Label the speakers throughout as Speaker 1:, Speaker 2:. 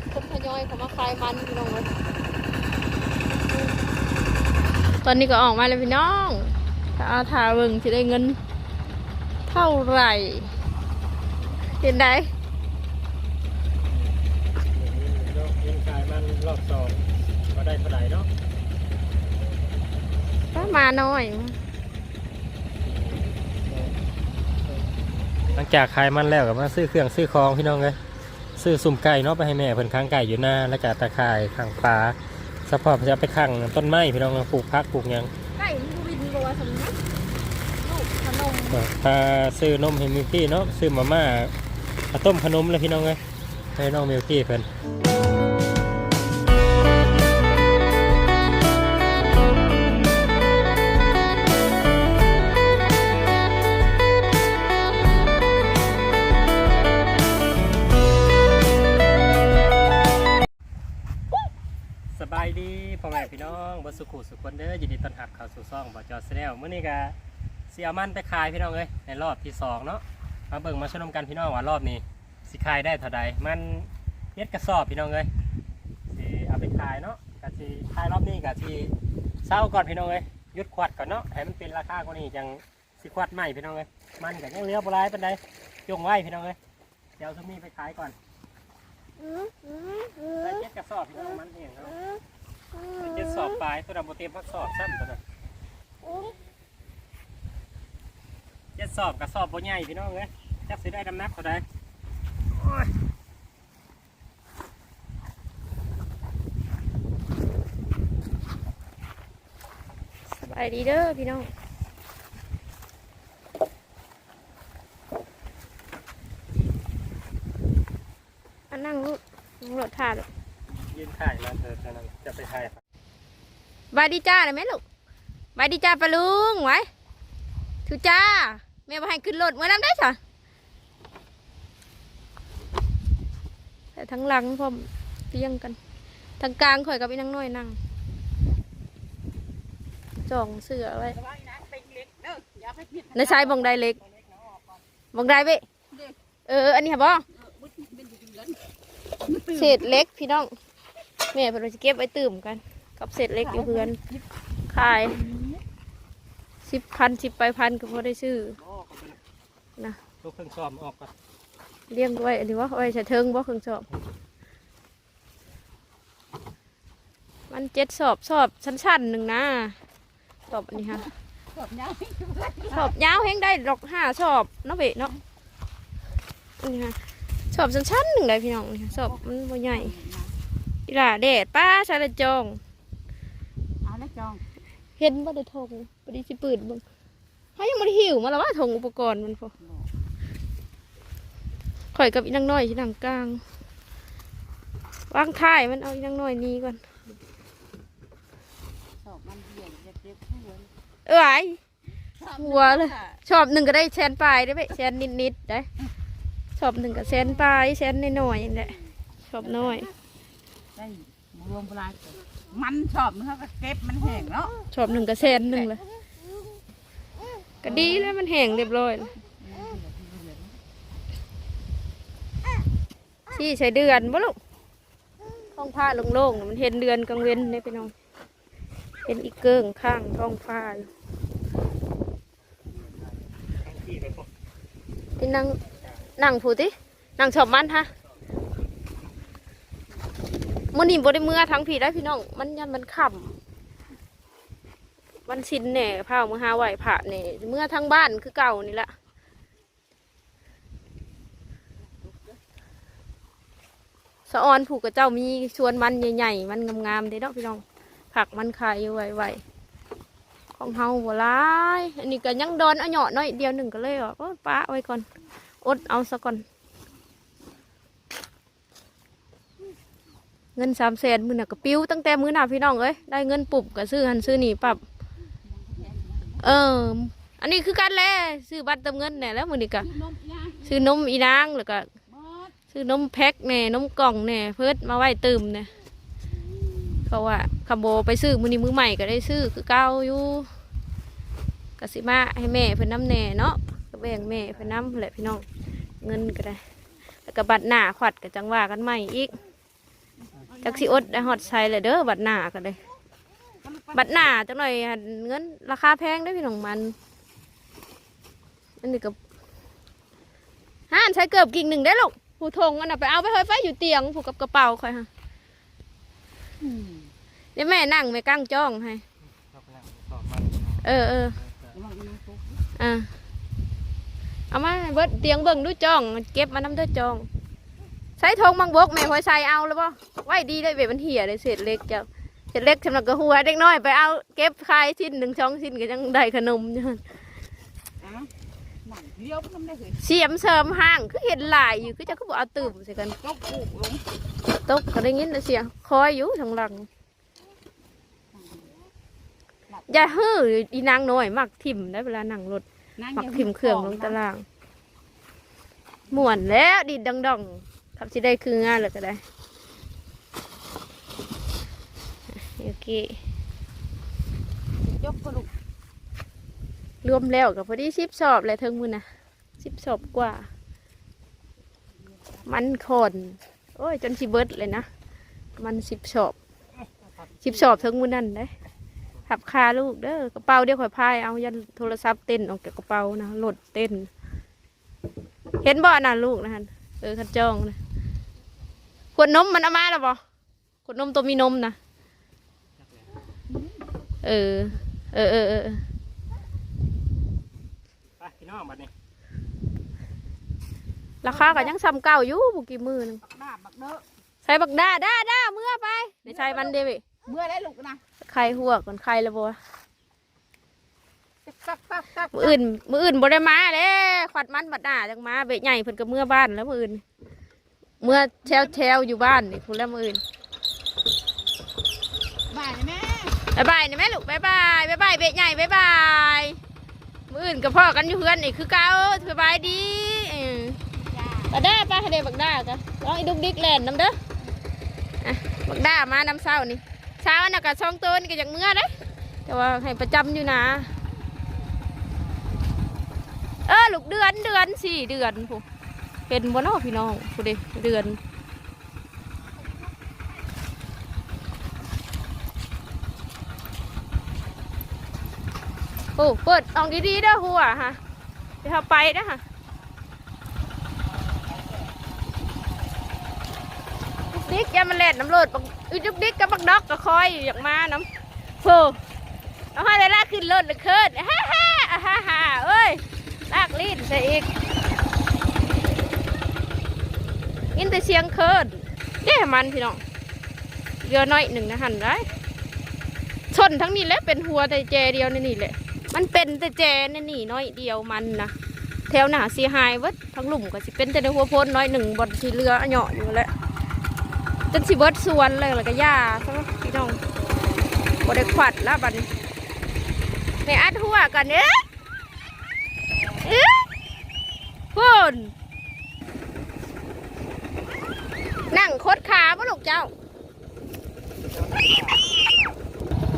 Speaker 1: ถคนทยอยเขามาคลายมันพี่น้องเอ้ยตอนนี้ก็ออกมาเลยพี่น้องถ้าอาถาเบิ่งจะได้เงิน เท่าไหร่ เห็นได้
Speaker 2: ยิงกายมันรอบสองก็ได้เท่าไหร่เนาะ
Speaker 1: ก็มาน้อย
Speaker 2: หลังจากขายมันแล้วก็มาซื้อเครื่องซื้อของพี่น้องเลย ซื้อสุ่มไก่เนาะไปให้แม่เพิ่นค้างไก่อยู่หน้าแล้วก็ตะข่ายข้างปลาสปอร์ตจะเอาไปข้างต้นไม้พี่น้องปลูกพักปลูกหยัง
Speaker 1: ไก่มันวินบัวสมนะลูกขนม
Speaker 2: ก็ถ้าซื้อนมให้มิวกี้เนาะซื้อมาม่ามาต้มขนมเลยพี่น้องเลยให้น้องมิวกี้เพิ่น สุขุสุขคนเด้อยินดีต้อนรับเข้าสู่ซ่องบอจอสแนลมื้อนี้ก็เสียมันไปขายพี่น้องเอ้ยในรอบที่สองเนาะมาเบิ่งมาชมกันพี่น้องว่ารอบนี้สิขายได้เท่าใดมันเย็ดกระสอบพี่น้องเอ้ยสิเอาไปขายเนาะก็สิขายรอบนี้ก็สิเศร้าก่อนพี่น้องเอ้ยหยุดขวัดก่อนเนาะให้มันเป็นราคากว่านี้จังสิขวัดใหม่พี่น้องเอ้ยมันก็ยังเหลือบ่หลายปานใดจงไว้พี่น้องเอ้ยเดี๋ยวซุมนี้ไปขายก่อนได้เย็ดกระสอบพี่น้องมันเองเนาะ เจ็ดสอบปลายตัวดำโบเต็มพักสอบซ้ำตัวนั้นเจ็ดสอบกับสอบโบใหญ่พี่น้องเอ้ยจักสิได้ดำนักเท่าใดโอ้ย
Speaker 1: สบายดีเด้อพี่น้องอันนั่งลูกนั่งรถถ่านลูก
Speaker 2: ยืน ถ่ายมาเธอเธอนั่นจะไปถ่าย
Speaker 1: บายดีจ้าเลยไหมลูกบายดีจ้าปะลุงไว้ทุจ้าแม่มาให้ขึ้นรถเมื่อน้ำได้สะแต่ทั้งหลังพร้อมเตียงกันทางกลางข่อยกับอีนังน้อยนั่งจ่องเสือไว้ในชายบองไดเล็กบองไดเว้เอออันนี้ค่ะบอเศษเล็กพี่น้อง แม่เพิ่นว่าสิเก็บไว้ตื่มกัน กับเศษเล็กอยู่เพื่อนขายสิบพันสิบไปพันก็พอได้ซื้อนะ
Speaker 2: ลูกเครื่องซ้อมออกก่อน
Speaker 1: เลี้ยงไว้อันนี้ว่าไว้ใส่เทิงบ่เครื่องสอบมันเจ็ดสอบสอบชั้นๆหนึ่งนะสอบอันนี้ค่ะ
Speaker 3: สอบยาว
Speaker 1: สอบยาวแห้งได้ดอกห้าสอบเนาะเบะเนาะอันนี้ค่ะสอบชั้นๆหนึ่งได้พี่น้องนี่ค่ะสอบมันบ่ใหญ่ อีหล่าแดดป้าชาละจอง
Speaker 3: เอาแล้วจอง
Speaker 1: เห็นบ่ได้ทงบ่ได้สิปืนเบิ่งเฮายังบ่ได้หิวมาแล้วว่าทงอุปกรณ์มันพอข่อยกับอีนางน้อยที่นางกลางวางท้ายมันเอาอีนางน้อยนี้ก่อน
Speaker 3: สอบมันเบี่ยงจะเจ็บหัว
Speaker 1: เอ้ยหัวเลยชอบหนึ่งก็ได้แสนปลายได้ไหมแสนนิดๆได้ชอบหนึ่งก็แสนปลายแสนน้อยๆนี่แหละชอบน้อย
Speaker 3: ได้รวมปลายมันชอบมันเขาก็เก็บมันแห้งเนาะ
Speaker 1: ชอบหนึ่งก็แสนหนึ่งเลยก็ดีแล้วมันแห้งเรียบร้อยแล้วที่ใช้เดือนบ่ลูกท้องผ้าโล่งๆมันเห็นเดือนกลางเว้นนี่พี่น้องเห็นอีกเกิ้งข้างท้องฟ้าอยู่
Speaker 2: ทั้งที่ไปพวก
Speaker 1: ที่นั่งนั่งผู้ตินั่งชอบมันฮะ มันนี่บ่ได้เมื่อทั้งผีได้พี่น้อง มันยันมันขำมันชินแหน่พามือหาไหวผ่าแหน่เมื่อทั้งบ้านคือเก่านี่แหละสะออนผูกกับเจ้ามีชวนมันใหญ่ๆ มันงามๆเด้เนาะพี่น้อง ผักมันขายอยู่ไวๆของเฮาบ่ร้าย อันนี้ก็ยังดอนเอาเหยาะน้อยเดียวหนึ่งก็เลยว่าโอ้ยป้าไว้ก่อน อดเอาซะก่อน เงินสามแสนมือหน่ะก็ปิ้วตั้งแต่มือหนาพี่น้องเอ้ยได้เงินปุบก็ซื้อหันซื้อนี่ปรับ เออ อันนี้คือกันแหละซื้อบัตรเติมเงินเนี่ยแล้วมือนี่ก็ซื้อนมอีนางแล้วก็ซื้อนมแพ็คแหน่นมกล่องแหน่เพิ่ดมาไว้ตื่มเนี่ยเพราว่าคำโบไปซื้อมือนี้มือใหม่ก็ได้ซื้อคือเก่าอยู่กสิมาให้แม่เพิ่นน้ำแน่เนาะก็แบ่งแม่เพิ่นน้ำแหละพี่น้องเงินก็ได้แล้วก็บัตรหน้าขวัดกับจังว่ากันใหม่อีก จักสิอดได้ฮอดใส่เลยเด้อบัดหน้าก็เลย บัดหน้าจังหน่อยหันเงินราคาแพงได้อพี่น้องมันอันนี้ก็ห้านใช้เกือบกิ่งหนึ่งได้ลูกผู้ทงอันน่ะไปเอาไปเฮ้ยไปอยู่เตียงผูกกับกระเป๋าคอยฮะเดี๋ยวแม่นั่งไม่กั้งจ้องให้
Speaker 2: เอาไปแล้วตอบมัน
Speaker 1: เออเออ
Speaker 3: อะ
Speaker 1: เอามาเบิดเตียงเบิ่งดูจ้อง เก็บมาน้ำเด้อจ้อง ใส่ทงบางบกแม่พอยใส่เอาแล้วป่ไว้ดีเลยเบ็ดมันเหี่ยเลยเศษเล็กเจ้าเศษเล็กสำหรับกระหัวเด็กน้อยไปเอาเก็บคายชิ้นหนึ่งช่องชิ้นก็ยังได้ขนมอยู่หั่น
Speaker 3: อะหนังเลี้ยวมันได้เลย
Speaker 1: เสียมเสริมห้างคือเห็นหลายอยู่คือจะก็บอกเอาตื่มใส่กัน
Speaker 3: ก็ปลูกลง
Speaker 1: ตกก็ได้ยินแต่เสียงคอยอยู่ทางหลังอย่าฮื้ออีนางน้อยมักถิ่มได้เวลานั่งรถ
Speaker 3: นั่ง
Speaker 1: มักถิ่มเครื่องลงตารางม่วนแล้วดิดดังดอง ๆครับสิได้คืองานเลยก็ได้โอเค
Speaker 3: ยกกระดูก
Speaker 1: รวมแล้วกับพอดีสิบสอบเลยเทิงมือนะสิบสอบกว่า มันคน โอ้ย จนสิเบิดเลยนะ มันสิบสอบสิบสอบเทิงมือนั่นได้หับคาลูกเด้อกระเป๋าเดี๋ยวข่อยพายเอายันโทรศัพท์เต้นออกจากกระเป๋านะโหลดเต้น เห็นบ่น่ะลูกนะฮันเออขันจองนะ ขวดนมมันเอามาแล้วบ่ขวดนมตัวมีนมนะเออเออ เออเออเออ
Speaker 2: ไปพี่น้องบัดนี้
Speaker 1: ราคาก็ยังซ้ำเก่าอยู่บุกี่มือหนึง
Speaker 3: บักหน้าบักเด้อ
Speaker 1: ใส่บักด้าด้าด้าเมื่อไปในใส่มันเดวิ
Speaker 3: เมื่อได้ลูกนะ
Speaker 1: ใครหัวก่อนใครละบัว
Speaker 3: ตักตักตัก
Speaker 1: มืออื่นมืออื่นบ่ได้มาเด้ขวัดมันบัดหน้าจังมาเบะใหญ่เพิ่นก็เมื่อบ้านแล้วมืออื่น เมื่อแถวแถวอยู่บ้านนี่พูดแล้วมืออื่น
Speaker 3: บ้านแม่
Speaker 1: บายบายนี่แม่ลูกบายบายบายบายเบะใหญ่บายบายมืออื่นกับพ่อกันอยู่เพื่อนนี่คือเก่าสบายดีเออ
Speaker 3: จ้า
Speaker 1: บักด้าป้าให้เดบักด้ากันร้องอีดุกดิกแลนน้ำเด้ออะบักด้ามาน้ำเศร้านี่เช้าน่ะกับช่องตัวนี่ก็อย่างเมื่อเด้แต่ว่าให้ประจำอยู่นะเออลูกเดือนเดือนสี่เดือนผู้ เป็นบ่เนอพี่น้องผู้เดเดือนโอ้เปิดออกดีๆเด้อหัวฮะเดี๋ยวเราไปเด้อฮะดิกอย่ามาเล่นน้ำโลดบักอึดุกดิกกับบักดอกก็คอยอยากมาน้ำโฟเอาให้ได้ลากขึ้นรถเลยเคิดฮ่าฮ่าอ่าฮ่าฮ่าเอ้ยลากลิ้นใส่อีกยิน แต่เสียงเคิดเด้มันพี่น้องเรือน้อยหนึ่งนะหันได้ชนทั้งนี้แหละเป็นหัวแต่แจเดียวในนี่แหละ มันเป็นแต่แจในนี่น้อยเดียวมันนะแถวหน้าเสียหายเวัดทั้งหลุมก็สิเป็นแต่ในหัวโพนน้อยหนึ่งบนที่เรือเหาะอยู่แหละจนสิเบิดสวนเลยแล้วก็ย่าซะพี่น้องบดขวัดแล้วบันในอัดหัวกันเอ๊ะเอ๊ะคุณ นั่งโคดขาบ่ลูกเจ้า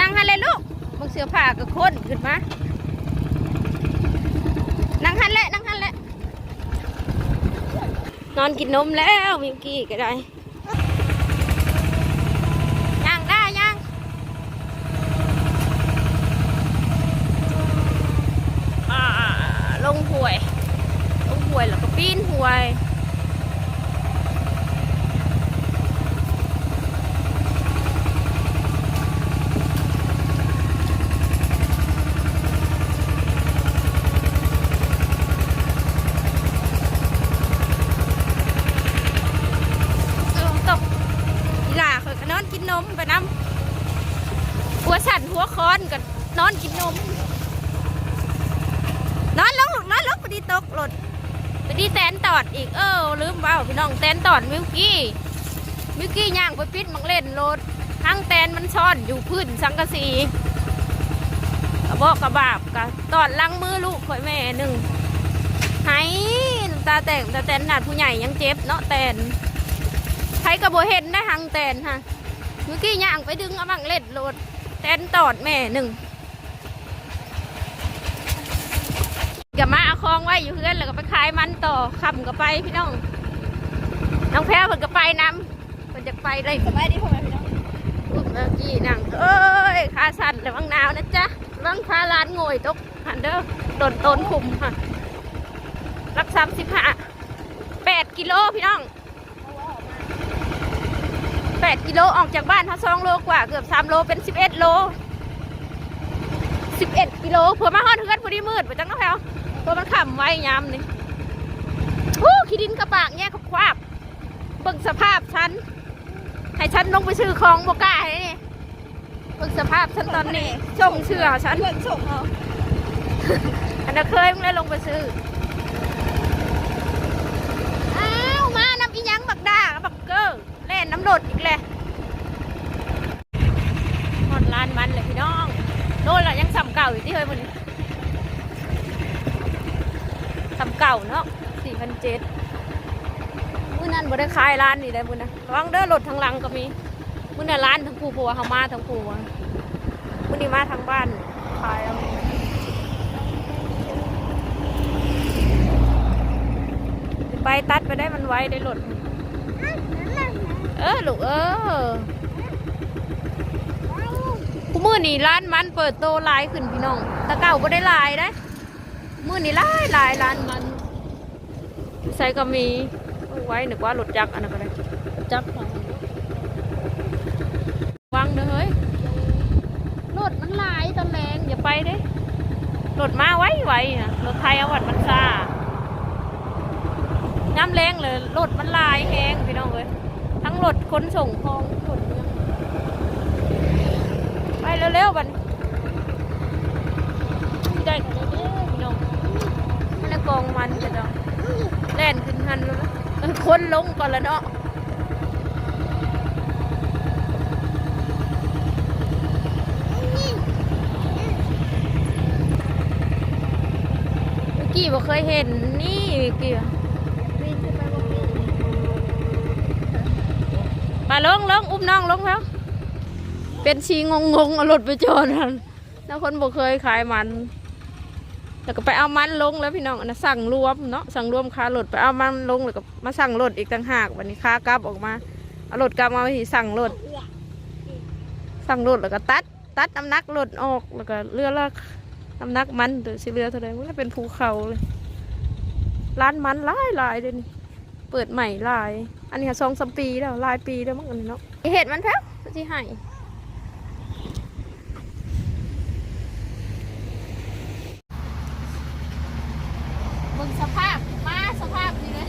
Speaker 1: นั่งหันเลยลูกมึงเสือผ่ากับคนขึ้นมา นั่งหันแหละนั่งหันแหละนอนกินนมแล้วมิวกี้ก็ได้ ย่างได้ย่างอ่าลงห่วย ลงห่วยแล้วก็ปีนห่วย เออตก อีหล่าเคยก็นอนกินนมไปน้ำหัวสั่นหัวคอนก็นอนกินนม นอนลงลูกนอนลงไปดีตกหลดไปดีแตนตอดอีกเออลืมเปล่าพี่ น้องแตนตอดมิวกี้มิวกี้ย่างไปปิดมังเล่นโลดทั้งแตนมันซ่อนอยู่พื้นสังกะสีกระบอกกระบาบกะตอดลังมือลูกข่อยแม่หนึ่งหน้ำตาแตกตาแตนหนาดผู้ใหญ่ยังเจ็บเนาะแตนใครกระโบเห็นได้หังแตนฮะมื่อกี้ย่างไปดึงเอาบังเล็ดโลดแตนตอดแม่หนึ่งกับมาเอาคลองไว้อยู่เพื่อนแล้วก็ไปขายมันต่อขับกับไปพี่น้อง น้องแพ้วเพิ่นก็ไปนำเพิ่นจะไปเลย
Speaker 3: สบายดีพ่อแม่พี่น้อง
Speaker 1: อุ๊ยเมื่อกี้นั่งเอ้ยขาสั่นระวังหนาวนะจ๊ะระวังพาลานโง่ยตกหันเด้อโดนโตนคุมค่ะรักสามสิบห้าแปดกิโลพี่น้องแปดกิโลออกจากบ้านเขาสองโลกว่าเกือบสามโลเป็นสิบเอ็ดโลสิบเอ็ดกิโลเผื่อมาฮอดเฮือนพอดีมืดไปจังเนาะแพลวเผื่อมันขำไว้ยามนี่ฮู้ขี้ดินกระปากแง่ขวาบ เบิ่งสภาพฉัน ให้ฉันลงไปซื้อของบกล้าให้นี่เบิ่งสภาพฉันตอนนี้ส่งเชื่อฉัน
Speaker 3: เพื่อนส่งเอา
Speaker 1: อันนั้นเคยมึงเลยลงไปซื้อ อ้าวมานำอีหยังบักดากับบักเกอร์เล่นน้ำโดดอีกเลยหมดลานมันเลยพี่น้องโน่นละยังซ้ำเก่าอยู่ที่เฮ้ยมันซ้ำเก่าเนาะสี่พันเจ็ด มื้อนั้นบ่ได้ขายร้านนี่ได้มื้อนะระวังเด้อรถทางหลังก็มีมื้อน่ะร้านทั้งผู้ผัวเขามาทั้งผู้มื้อนี้มาทางบ้านขายเอาไปตัดไปได้มันไว้ได้หล่นเออลูกเออกูมือนี่ร้านมันเปิดโตลายขึ้นพี่น้องตะเก่าก็ได้ลายได้ มือนี่ลายลายร้านมันใส่ก็มี ไว้นึกว่าหลุดจักรอันนั้นก็ได้จักรวางเด้อเฮ้ยรถมันหลายตอนแรงอย่าไปเด้รถมาไว้ไว้นะรถไทยเอาวัดมันซาน้ำแรงเลยรถมันลายแห้งพี่น้องเลยทั้งรถขนส่งของรถเนี่ยไปเร็วๆบัดนที่ได้กันเร็วๆพี่น้องมันละกองมันกันเนาะแล่นขึ้นหันแล้วนะเออ คนลงก่อนละเนาะเมื่อกี้บ่เคยเห็นนี่เมื่อกี้อะมาลงลงอุ้มน้องลงแล้วเป็นชีงงงๆเอารถไปจอดนั่นแล้วคนบอกเคยขายมัน แล้วก็ไปเอามันลงแล้วพี่น้องอันนะสั่งรวมเนาะสั่งรวมค่ารถไปเอามันลงแล้วก็มาสั่งรถอีกต่างหากวันนี้ค่ากลับออกมาเอารถกลับมาที่สั่งรถสั่งรถแล้วก็ตัด ตัดน้ำหนักรถออกแล้วก็เรือละน้ำหนักมันเดี๋ยวสิเรือเท่าไหร่มันเป็นภูเขาเลยร้านมันหลายหลายเดี๋ยนี้เปิดใหม่หลาย อันนี้สองสามปีแล้วหลายปีแล้วมั้งอันนี้เนาะเห็ดมันแพ้ที่ให้เบิ่งสภาพ มาสภาพนี่เลย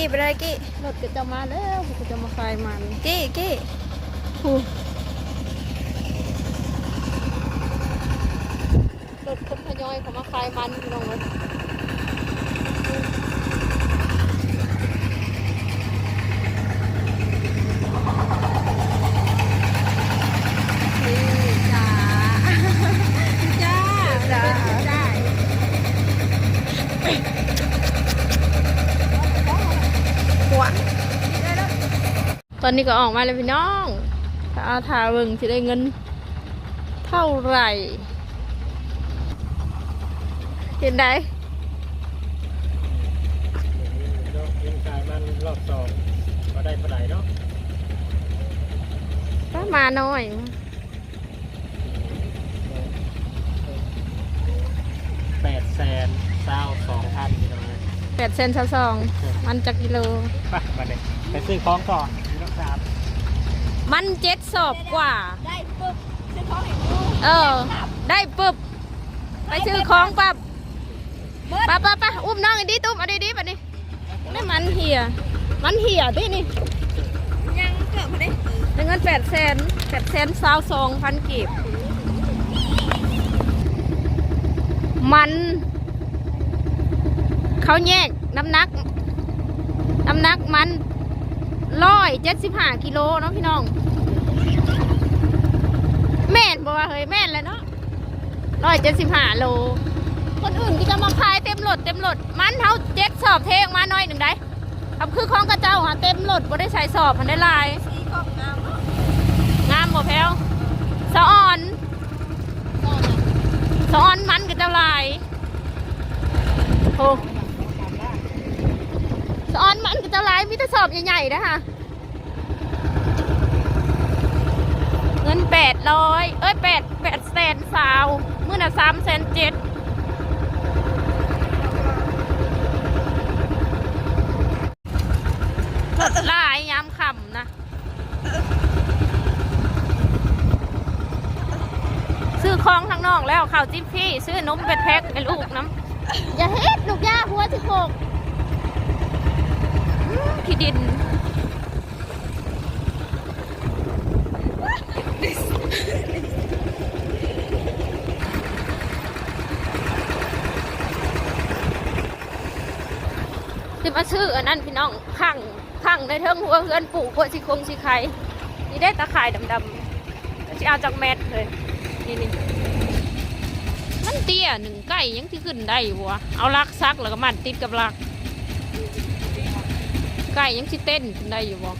Speaker 1: กี้ไปเลยกี้รถก็จะมาแล้วก็จะมาขายมันกี้กี้หูรถคนทยอยเขามาคลายมันพี่น้องเลยนี่จ้า จ้าจ้าจ้าหัวต อนนี้ก็ออกมาเลยพี่น้องถ้าเอาทาเบิ่งจะได้เงินเท่าไหร่ เห็นได้
Speaker 2: เล่นกายมันรอบสองก็ได้เท่าไหร่เนาะ
Speaker 1: ก็มาหน่อย
Speaker 2: แปดแสนเศร้าสองพันพี่น้องเลย
Speaker 1: แปดเซนซองมันจากกิโล
Speaker 2: ไปมาเลยไปซื้อของก่อน พี่น้องครับ
Speaker 1: มันเจ็ดสอบกว่า
Speaker 3: ได้ปุ๊บซื้อของให้ดู
Speaker 1: เออ ได้ปุ๊บ ไปซื้อของปั๊บปั๊บปั๊บปั๊บอุ้มน้องไอ้ดิตุ้มเอาดีๆไปนี่นี่มันเหี่ยมันเหี่ยดินี่
Speaker 3: ยังเกิดมาได้
Speaker 1: ได้เงินแปดแสนแปดแสนสาวสองพันกีบมัน เขาแยกน้ำหนัก น้ำหนักมัน ร้อยเจ็ดสิบห้ากิโลเนาะพี่น้อง แม่นบอกว่าเฮ้ยแม่นเลยเนาะร้อยเจ็ดสิบห้าโล คนอื่นก็จะมาขายเต็มรถเต็มรถมันเท่าเจ็ดสอบเทงมาหน่อยหนึ่งได้ทำคือของกระเจ้าหาเต็มรถบ่ได้ใส่สอบมันได้ลาย
Speaker 3: งาม
Speaker 1: บ่แพลวสะออนสะออนมันกับเจ้าลายโอ้ สออนมันก็จะหลายมีแต่สอบใหญ่ๆนะคะเงินแปดร้อยเอ้ยแปดแปดแสนสาวเมื่อน่ะสามแสนเจ็ดลายยามค่ำนะ ซื้อของทางนอกแล้วข่าวจิ๊บพี่ ซื้อนมเป็ดแพ็คให้ลูกน้ำอย่าเฮ็ดลูกย่าหัวสิโขก อื้อขี้ดินสิมาซื้ออันนั้นพี่น้องขังขังในเทิงหัวเฮือนปู่หัวสิคงสิไข่นี่ได้ตะข่ายดำๆจะเอาจากแมทเลยนี่นี่มันเตี้ยหนึ่งไก่ยังที่ขึ้นได้อยู่วะเอาลักซักแล้วก็มัดติดกับลัก ไก่ยังที่เต้นขึ้นได้อยู่วะ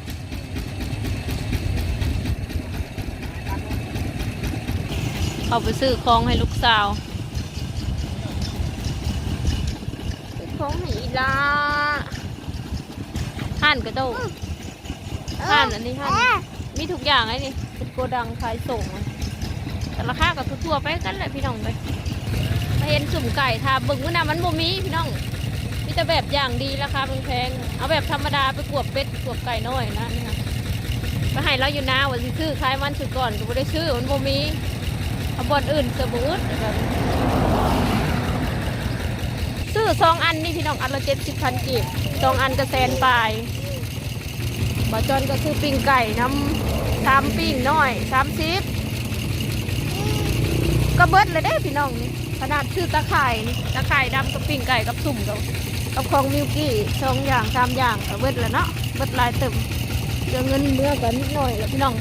Speaker 1: เอาไปซื้อของให้ลูกสาวซื้อของให้อีลาห่านกระโดดห่านอันนี้ห่านมีทุกอย่างไอ้นี่เป็นโกดังขายส่งอะแต่ราคาก็ทั่วๆไปกันแหละพี่น้องไปมาเห็นสุ่มไก่ทาเบึงว่าน่ะมันบ่มีพี่น้อง มีแต่แบบอย่างดีราคาแพงๆเอาแบบธรรมดาไปกวบเป็ดกวบไก่น้อยนะนี่ค่ะไปให้เราอยู่นาว่าสิซื้อขายมันสุดก่อนก็บ่ได้ซื้อมันบ่มีเอาบอนอื่นเสือบูดซื้อสองอันนี่พี่น้องอันละเจ็ดสิบพันกีบสองอันก็แสนปลายบาจอนก็ซื้อปิ้งไก่น้ำสามปิ้งน้อยสามสิบก็เบิดเลยได้พี่น้องนี่ขนาดซื้อตะไคร่นี่ตะไคร่ดำกับปิ้งไก่กับสุ่มกับ กับของมิวกี้สองอย่างสามอย่างก็เบิดแล้วเนาะเบิดลายเติมเดี๋ยวเงินเมื่อกันนิดหน่อยแล้วพี่น้อง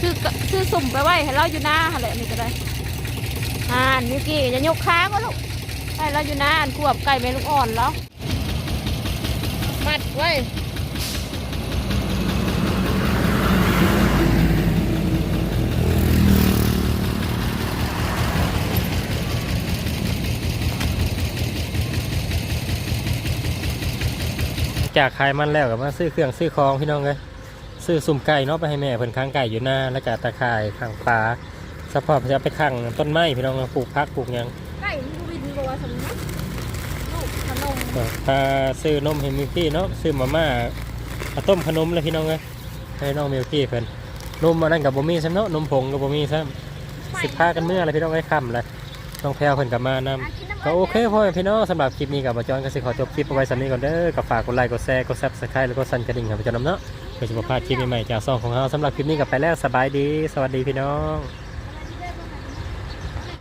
Speaker 1: คือคือสุ่มไปไว้ให้เราอยู่หน้าหั่นแหละนี่ก็ได้อ่านมิวกี้จะยกค้าก็ลูกให้เราอยู่หน้าอันขวบไก่เมลูกอ่อนแล้วมัดไว้
Speaker 2: จากขายมันแล้วก็มาซื้อเครื่องซื้อของพี่น้องเลยซื้อสุ่มไก่เนาะไปให้แม่เพิ่นค้างไก่อยู่หน้าแล้วก็ตะข่ายข้างปลาสปอร์ตจะไปขังต้นไม้พี่น้องปลูกพักปลูกยัง
Speaker 1: ไก่มันวินบัวสำนักลูกขนม
Speaker 2: ก็พาซื้อนมให้มิวกี้เนาะซื้อมาม่าต้มขนมเลยพี่น้องเลยให้น้องมิวกี้เพิ่นนมอันนั้นกับบ่มีซ้ำเนาะนมผงกับบ่มีซ้ำสิบพากันเมื่ออะไรพี่น้องไอ้คำเลยน้องแพรวเพิ่นกับมานำ ก็โอเคพ่อแม่พี่น้องสำหรับคลิปนี้กับอาจารย์ก็สิขอจบคลิปเอาไว้สำนี้ก่อนเด้อกับฝากกดไลค์กดแชร์กดซับสไครต์แล้วก็สั่นกระดิ่งครับอาจารย์นำเนาะเพื่อจะมาพลาดคลิปใหม่ๆจากซองของเราสำหรับคลิปนี้กับไปแล้วสบายดี สวัสดีพี่น้อง